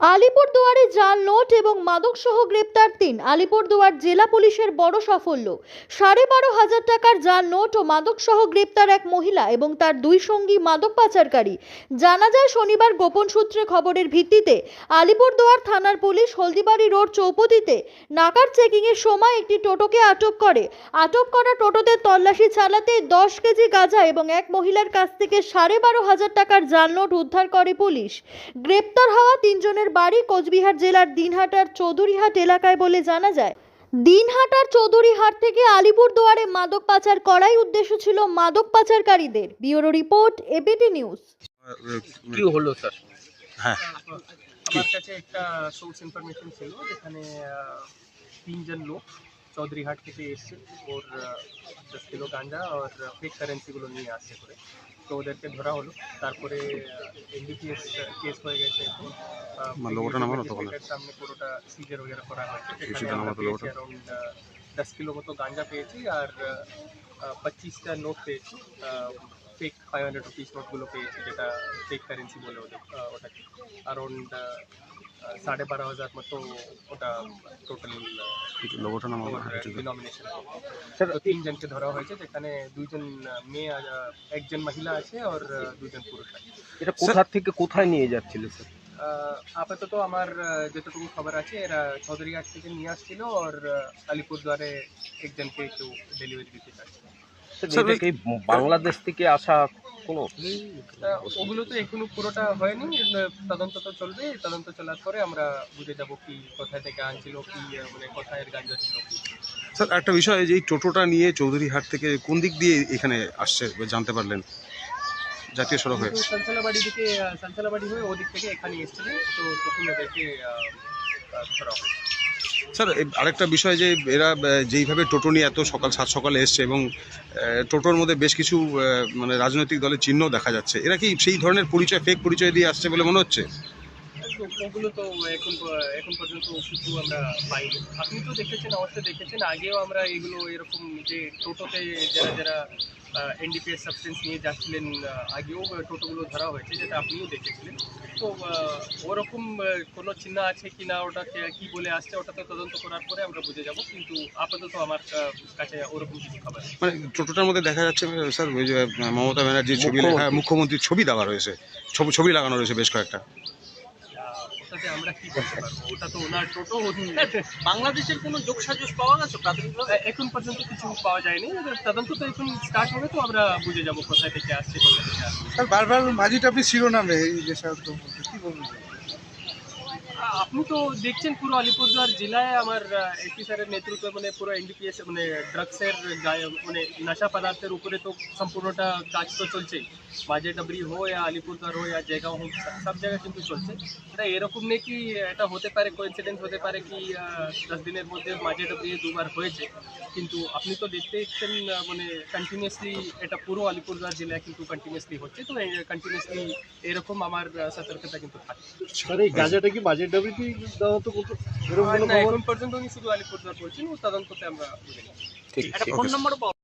আলিপুরদুয়ারে জাল নোট এবং মাদকসহ গ্রেপ্তার তিন। আলিপুরদুয়ার জেলা পুলিশের বড় সাফল্য। সাড়ে বারো হাজার টাকার জাল নোট ও মাদকসহ গ্রেপ্তার এক মহিলা এবং তার দুই সঙ্গী মাদক পাচারকারী। জানা যায়, শনিবার গোপন সূত্রে খবরের ভিত্তিতে আলিপুরদুয়ার থানার পুলিশ হলদিবাড়ি রোড চৌপতিতে নাকার চেকিংয়ের সময় একটি টোটোকে আটক করে। আটক করা টোটোতে তল্লাশি চালাতে দশ কেজি গাঁজা এবং এক মহিলার কাছ থেকে সাড়ে বারো হাজার টাকার জাল নোট উদ্ধার করে পুলিশ। গ্রেপ্তার হওয়া তিনজনের বাড়ি কোচবিহার জেলার দিনহাটার চৌধুরীহাট এলাকায় বলে জানা যায় দিনহাটার চৌধুরীহাট থেকে আলিপুর দুয়ারে মাদক পাচার করাই উদ্দেশ্য ছিল মাদক পাচারকারীদের। Bureau report ABD news. কি হলো স্যার? হ্যাঁ। আমার কাছে একটা সোর্স ইনফরমেশন ছিল যেখানে তিনজন লোক চৌধুরীহাট থেকে এসছে ওর দশ কিলো গাঞ্জা আর ফেক কারেন্সিগুলো নিয়ে আসছে করে। তো ওদেরকে ধরা হলো। তারপরে এমবিপিএস কেস হয়ে গেছে সামনে পুরোটা সিজার ওগেরা করা হয়েছে। দশ কিলো মতো গাঁজা পেয়েছি আর পঁচিশটা নোট পেয়েছি। ফেক ফাইভ হান্ড্রেড রুপিস নোটগুলো পেয়েছি যেটা ফেক কারেন্সি বলে ওদের আহ, ওটাকে। অ্যারাউন্ড সাড়ে বারো হাজার মতো ওটা টোটাল ঠিক তো তিনজনকে ধরা হয়েছে যেখানে দুইজন মেয়ে একজন মহিলা আছে আর দুইজন পুরুষ আছে। এটা কোথা থেকে কোথায় নিয়ে যাচ্ছিল স্যার আপাতত আমার যতটুকু খবর আছে এরা চৌধুরীহাট থেকে নিয়ে আসছিল আর আলিপুরদুয়ারে একজনকে একটু ডেলিভারি দিতে চাচ্ছে। স্যার, স্যার, এটা কি বাংলাদেশ থেকে আসা কোনো ওগুলো তো এখনও পুরোটা হয়নি তদন্ত তো চলবে তদন্ত চলার পরে আমরা বুঝে যাব কি কোথায় থেকে আনছিল কি মানে কোথায় গাঞ্জা ছিল। স্যার একটা বিষয় যে এই টোটোটা নিয়ে চৌধুরীহাট থেকে কোন দিক দিয়ে এখানে আসছে জানতে পারলেন? জাতীয় সড়ক হয়ে। সালসালাবাড়ি দিকে আহ, সালসালাবাড়ি হয়ে ওদিক থেকে এখানে এসেছিলেন তো তখন ওদেরকে ধরা হয় স্যার আরেকটা বিষয় যে এরা যেইভাবে টোটো নিয়ে এত সকাল সাত সকালে এসছে এবং টোটোর মধ্যে বেশ কিছু মানে রাজনৈতিক দলের চিহ্ন দেখা যাচ্ছে, এরা কি সেই ধরনের পরিচয় ফেক পরিচয় দিয়ে আসছে বলে মনে হচ্ছে? ওগুলো তো এখন এখন পর্যন্ত কিছু আমরা পাইনি। আপনি তো দেখেছেন অবশ্যই দেখেছেন আগেও আমরা এগুলো এরকম যে টোটোতে যারা যারা এনডিপিএস সাবস্টেন্স নিয়ে যাচ্ছিলেন আগেও টোটোগুলো ধরা হয়েছে যেটা আপনিও দেখেছিলেন। তো ওরকম কোনো চিহ্ন আছে কি না ওটাকে কি বলে আসছে ওটা তো তদন্ত করার পরে আমরা বুঝে যাব কিন্তু আপাতত আমার কাছে ওরকম কিছু খবর। মানে টোটোটার মধ্যে দেখা যাচ্ছে স্যার ওই যে মমতা ব্যানার্জির ছবি লেখা মুখ্যমন্ত্রীর ছবি দেওয়া রয়েছে। ছবি ছবি লাগানো রয়েছে বেশ কয়েকটা। আহ, আমরা কি করতে পারব ওটা তো ওনার টোটো বাংলাদেশের কোনো যোগসাজশ পাওয়া গেছে প্রাথমিকভাবে? এখন পর্যন্ত কিছু পাওয়া যায়নি। এবার তদন্ত তো এখন স্টার্ট হবে তো আমরা বুঝে যাব কোথায় থেকে আসছে কোথা থেকে আসছে। বারবার মাঝিটা আপনি শিরোনামে এই যে কি বলবেন? আপনি তো দেখছেন পুরো আলিপুরদুয়ার জেলায় আমার এসপি স্যারের নেতৃত্বে মানে পুরো এনডিপিএস মানে ড্রাগসের মানে নেশা পদার্থের উপরে তো সম্পূর্ণটা কাজ তো চলছেই। বাজে ডাবরি হো या আলিপুরদুয়ার হো या জায়গা হোক সব- জায়গায় কিন্তু চলছে। এটা এরকম নেই কি এটা হতে পারে কোইন্সিডেন্স হতে পারে কি দশ দিনের মধ্যে মাঝে ডাবরি দুবার হয়েছে। কিন্তু আপনি তো দেখতে দেখছেন মানে কন্টিনিউসলি এটা পুরো আলিপুরদুয়ার জেলায় কিন্তু কন্টিনিউসলি হচ্ছে। তো কন্টিনিউসলি এরকম আমার সতর্কতা কিন্তু থাকে। স্যার, এই গাঁজাটা কি বাজেট ডাবিটি দেওয়া কত এরকম আর কোনো খবর এখন পর্যন্ত উনি শুধু আলিপুরদার বলছেন ও তদন্ততে আমরা। ঠিক একটা ফোন পাওয়া